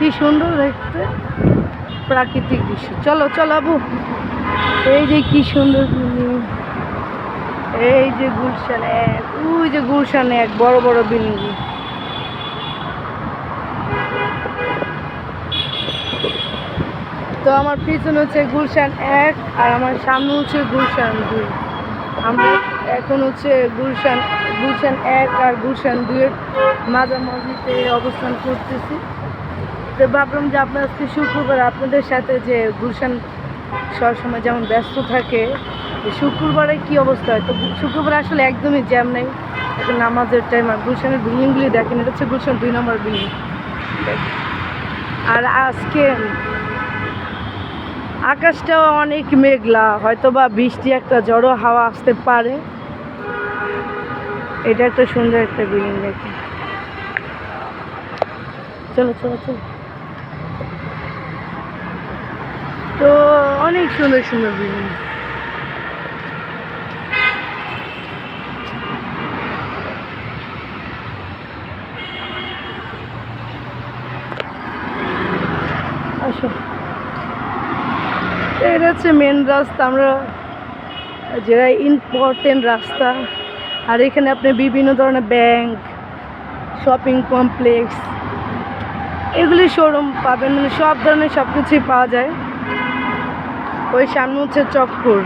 কি সুন্দর দেখতে। প্রাকৃতিক দৃশ্য। চলো চলো আবু। এই যে কি সুন্দর বিল্ডিং। এই যে গুলশান এক ওই যে গুলশান এক, বড় বড় বিল্ডিং। তো আমার পিছনে হচ্ছে গুলশান এক আর আমার সামনে হচ্ছে গুলশান দুই। আমরা এখন হচ্ছে গুলশান গুলশান এক আর গুলশান দুইয়ের মাঝামাঝিতে অবস্থান করতেছি। তো ভাবলাম যে আপনার আজকে শুক্রবার, আপনাদের সাথে যে গুলশান সবসময় যেমন ব্যস্ত থাকে শুক্রবারে কি অবস্থা হয়? তো শুক্রবার আসলে একদমই জ্যাম নেই। এখন নামাজের টাইম আর গুলশানের বিল্ডিংগুলি দেখেন, এটা হচ্ছে গুলশান দুই নম্বর বিল্ডিং আর আজকে আকাশটাও অনেক মেঘলা হয়তো বা বৃষ্টি একটা জড়ো হাওয়া আসতে পারে। এটা একটা সুন্দর একটা বিল্ডিং দেখে চলো চলো চলো। তো অনেক সুন্দর সুন্দর বিল্ডিং এটা হচ্ছে মেন রাস্তা, আমরা যেটা ইম্পর্টেন্ট রাস্তা। আর এখানে আপনি বিভিন্ন ধরনের ব্যাংক শপিং কমপ্লেক্স এগুলি শোরুম পাবেন মানে সব ধরনের সব কিছুই পাওয়া যায়। ওই সামনে হচ্ছে চক্কর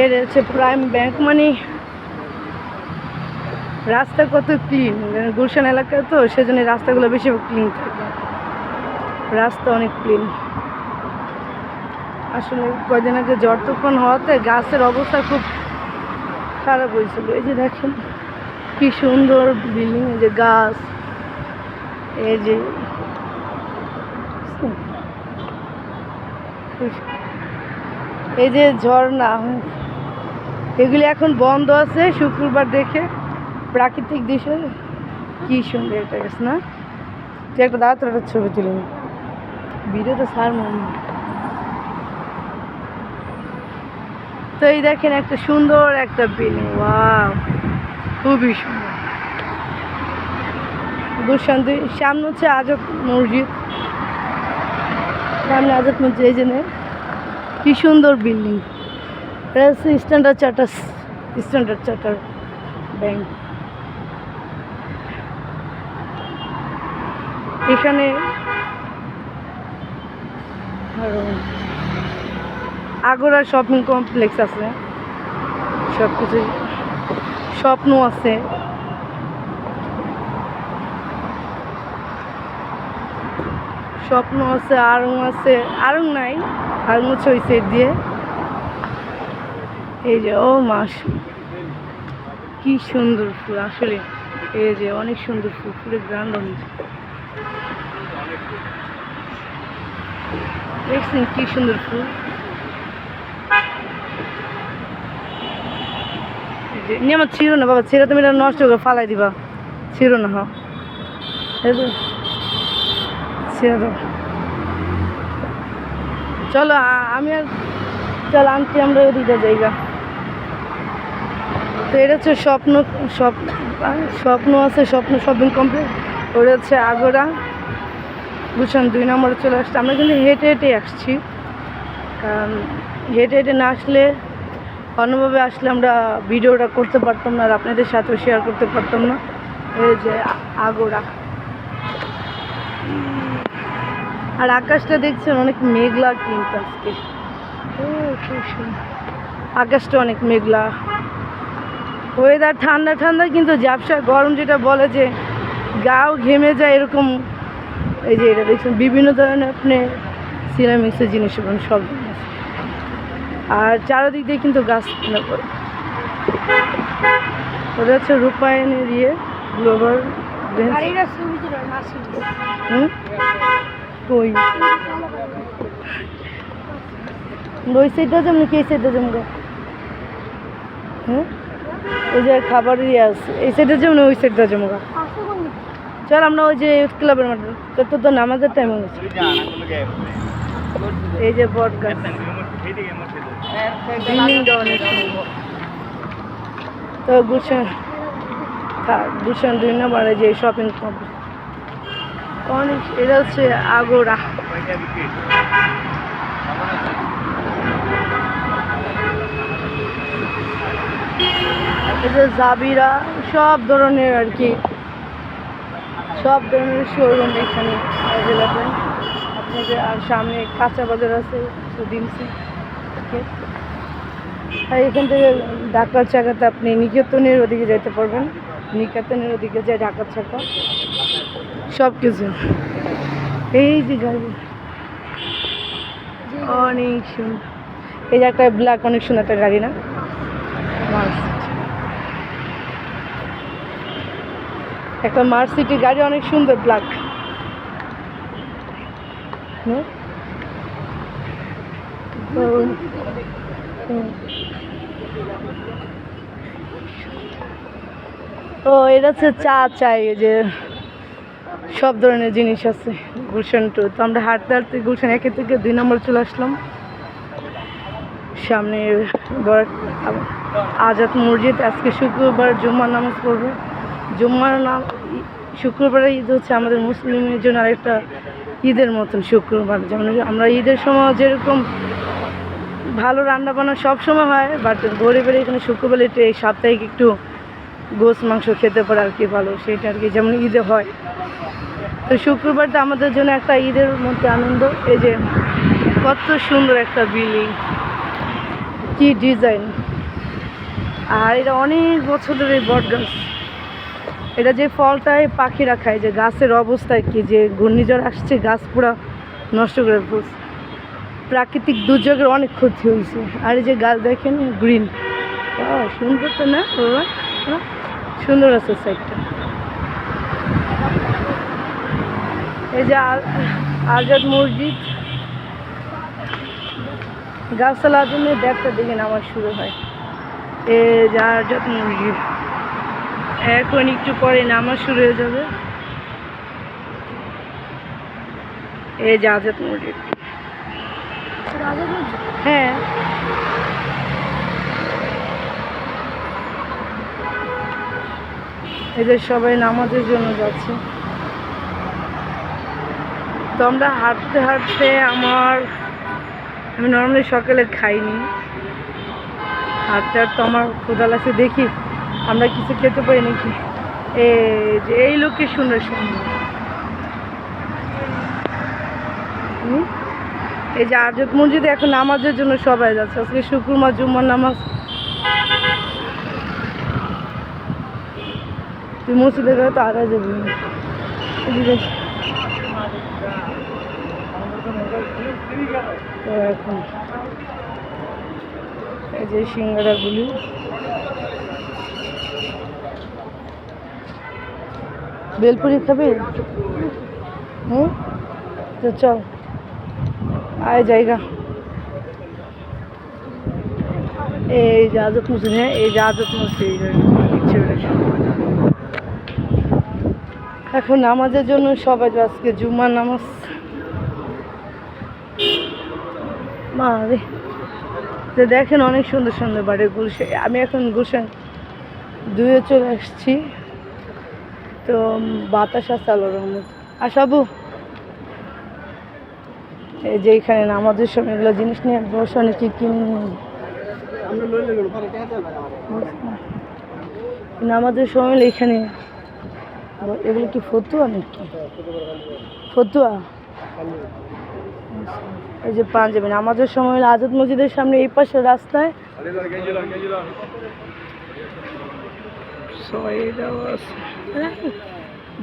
এর হচ্ছে প্রাইম ব্যাংক মানে রাস্তা কত ক্লিন গুলশান এলাকা তো, সেজন্য রাস্তাগুলো বেশি ক্লিন থাকে। রাস্তা অনেক ক্লিন আসলে কয়দিন আগে জ্বর তুফান হওয়াতে গাছের অবস্থা খুব খারাপ হয়েছিল। এই যে দেখেন। কি সুন্দর বিল্ডিং যে গাছ, এই যে এই যে ঝর্ণা এগুলি এখন বন্ধ আছে শুক্রবার দেখে, প্রাকৃতিক দৃশ্য। কি সুন্দর একটা গেছে, না? তুই একটা একটা ছবি তুলি নি। ভিডিওটা সার মনে তো এই দেখেন একটা সুন্দর একটা বিল্ডিং ওয়াও খুবই সুন্দর। দুঃশান্তি। সামনে হচ্ছে আজব মসজিদ। সামনে আজব মসজিদ, এই জন্য কি সুন্দর বিল্ডিং। এটা হচ্ছে Standard Charter Standard Charter bank. এখানে আগরা শপিং কমপ্লেক্স আছে। সব কিছু স্বপ্ন আছে। স্বপ্ন আছে, আরং আছে। আরং নাই, আরং হচ্ছে দিয়ে। এই যে, ও মাস কি সুন্দর ফুল, আসলে। এই যে, অনেক সুন্দর ফুল ফুলের অনেক। দেখছেন কি সুন্দর ফুল? এই যে, নিয়ে আমার ছিল না বাবা ছিল তুমি এটা নষ্ট করে ফালাই দিবা। ছিল না হ্যাঁ। চলো আমি আর চল আনছি আমরা ওদিকে জায়গা। তো এটা হচ্ছে স্বপ্ন স্বপ্ন স্বপ্ন আছে স্বপ্ন শপিং কমপ্লেক্স ওটা হচ্ছে আগরা। বুঝছেন দুই নম্বরে চলে আসছে। আমরা কিন্তু হেঁটে হেঁটে আসছি। কারণ হেঁটে হেঁটে না আসলে অন্যভাবে আসলে আমরা ভিডিওটা করতে পারতাম না আর আপনাদের সাথেও শেয়ার করতে পারতাম না। এই যে আ- আগরা। আর আকাশটা দেখছেন, অনেক মেঘলা কিন্তু আজকে। আকাশটা অনেক মেঘলা। ওয়েদার ঠান্ডা ঠান্ডা কিন্তু ঝাপসা গরম যেটা বলে যে গাও ঘেমে যায় এরকম। এই যে এটা দেখছেন, বিভিন্ন ধরনের আপনি সিরামিক্সের জিনিস এবং সব। চারিদিক দিয়ে কিন্তু গাছ করে ওটা হচ্ছে রূপায়ণের ইয়ে গ্লোবাল কই ওই সাইডটা যেমন কি এই সাইডটা যেমন হ্যাঁ ওই যে খাবারের ইয়ে আছে এই সাইডে যেমন ওই সাইডটা যেমন চল আমরা ওই যে ইউথ ক্লাবের মাঠে তোর তো তো নামাজের টাইম হয়ে গেছে এই যে বট গাছ তো গুলশান গুলশান দুই নম্বরে যে শপিং কমপ্লেক্স অনেক, এটা হচ্ছে আগোড়া যে জাবিরা, সব ধরনের আর কি। সব ধরনের শোরুম এখানে অ্যাভেলেবেল আপনাদের আর সামনে কাঁচা বাজার আছে ডিমসি আর এখান থেকে ঢাকার চাকাতে আপনি নিকেতনের ওদিকে যেতে পারবেন। নিকেতনের ওদিকে যায় ঢাকার চাকা, সব কিছু। এই যে গাড়ি। অনেক সুন্দর। এই যে একটা ব্ল্যাক, অনেক সুন্দর একটা গাড়ি না? একটা মার্সিটি গাড়ি অনেক সুন্দর, ব্ল্যাক। হুম। ও, এটা হচ্ছে চা চাই যে সব ধরনের জিনিস আছে, গুলশান টু। তো আমরা হাঁটতে হাঁটতে গুলশান একে থেকে দুই নম্বর চলে আসলাম। সামনে আজাদ মসজিদ, আজকে শুক্রবার জুম্মার নামাজ পড়বে। জুম্মার নাম, শুক্রবারে ঈদ হচ্ছে আমাদের মুসলিমের জন্য আরেকটা ঈদের মতন শুক্রবার। যেমন আমরা ঈদের সময় যেরকম ভালো রান্না বান্না সব সময় হয় বাট গরিবের এখানে শুক্রবার এই সাপ্তাহিক একটু গোস মাংস খেতে পারে আর কি ভালো, সেটা আর কি যেমন ঈদে হয়। তো শুক্রবারটা আমাদের জন্য একটা ঈদের মধ্যে আনন্দ, এই যে কত সুন্দর একটা বিল্ডিং, কি ডিজাইন। আর এটা অনেক বছর ধরে এই বট গাছ, এটা যে ফলটায় পাখিরা খায় যে গাছের অবস্থায় কি যে ঘূর্ণিঝড় আসছে, গাছ পুরা নষ্ট করে ফেলছে। প্রাকৃতিক দুর্যোগের অনেক ক্ষতি হয়েছে। আর এই যে গাছ দেখেন গ্রিন সুন্দর তো না, বাবা? সুন্দর আছে সাইডটা এই যে আজাদ মসজিদ। গাছতলা জন্য ব্যাগটা দিকে নামাজ শুরু হয়। এ যে আজাদ মসজিদ। এখন একটু পরে নামাজ শুরু হয়ে যাবে। এই যে আজাদ মসজিদ। হ্যাঁ। এদের সবাই নামাজের জন্য যাচ্ছে। তো আমরা হাঁটতে হাঁটতে আমার আমি নর্মালি সকালে খাইনি। হাঁটতে হাঁটতে আমার ক্ষুদা লাগছে। দেখি, আমরা কিছু খেতে পারি নাকি? এই যে, এই লোককে সুন্দর সুন্দর? এই যে আজত মসজিদে এখন নামাজের জন্য সবাই যাচ্ছে। আজকে শুক্রবার জুম্মার নামাজ। তুই মসজিদে গেলে তো আগে যাবি। এখন এই যে সিঙ্গারাগুলি বেলপুরি খাবি? হুম? তো চল। আয় জায়গা। এই যে আজত মসজিদ ইচ্ছে করে এখন নামাজের জন্য সবাই আজকে জুম্মার নামাজ। মা রে। তো দেখেন অনেক সুন্দর সুন্দর বাড়ি গুলশান। আমি এখন গুলশান দুয়ে চলে আসছি। তো বাতাস আছে আলোর মতো আসাবু এই যে এখানে নামাজের সময় এগুলো জিনিস নিয়ে বসে অনেকে কিনে নামাজের সময় এখানে এগুলো কি ফতুয়া নাকি? ফতুয়া? এই যে পাঞ্জাবি। নামাজের সময় আজাদ মসজিদের সামনে এই পাশে রাস্তায় আছে।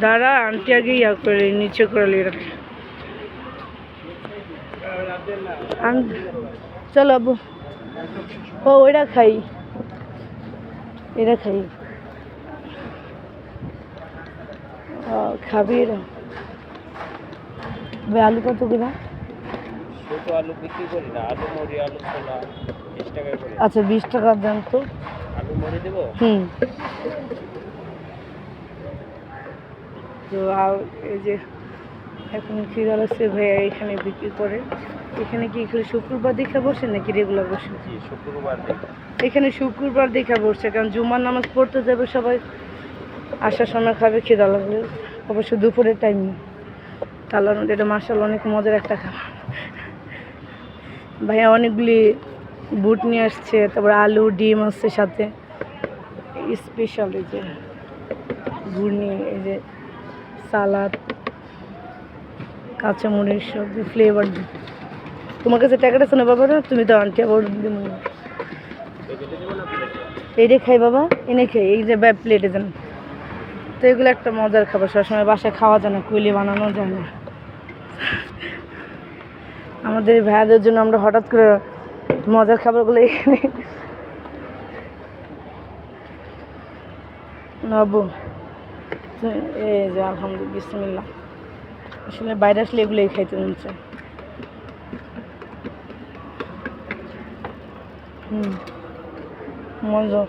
দাঁড়া, আন্টি আগে ইয়া করে, নিচে করে চলো আবু ও ওইটা খাই। এটা খাই। খাবি এরা আলু কত কিনা ছোট আলু বিক্রি করি না আলু মরি আলু ছোলা বিশ টাকা করে। আচ্ছা বিশ টাকা দেন তো। আলু মরি দেবো? হুম। তো আর এই যে এখন খিদা লাগছে ভাইয়া এখানে বিক্রি করে। এখানে কি খালি শুক্রবার দেখা বসে নাকি রেগুলার বসে? জি শুক্রবার এখানে শুক্রবার দেখা বসছে কারণ জুমার নামাজ পড়তে যাবে সবাই। আসার সময় খাবে খিদা লাগলে অবশ্য দুপুরের টাইম তাহলে এটা মার্শাল অনেক মজার একটা খাবার। ভাইয়া অনেকগুলি বুট নিয়ে আসছে তারপর আলু ডিম আসছে সাথে। স্পেশাল এই যে ঘুর্নি এই যে সালাদ কাঁচামরিচ সব ফ্লেভার তোমার কাছে টাকাটা শোনো বাবা না, তুমি তো আনটি আবার দেবো এইটা খাই বাবা এনে খাই, এই যে ব্যাপ প্লেটে দেন তো এগুলো একটা মজার খাবার, সবসময় বাসায় খাওয়া যায় না কুইলি বানানো যায় না। আমাদের এই ভাইয়াদের জন্য আমরা হঠাৎ করে মজার খাবারগুলো এখানে। নবু, এই যে আলহামদুলিল্লাহ আসলে বাইরে আসলে এগুলোই খাইতে মন চায়। হুম মজা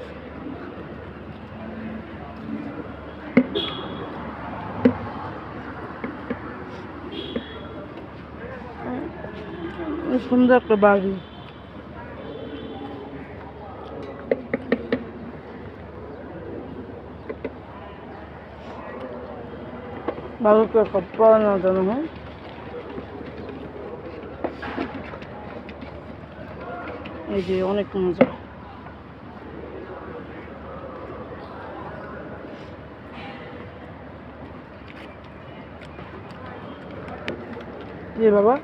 সুন্দর একটা বাড়ি করে সব পড়ানোর জন্য হ্যাঁ এই যে অনেক মজা জি বাবা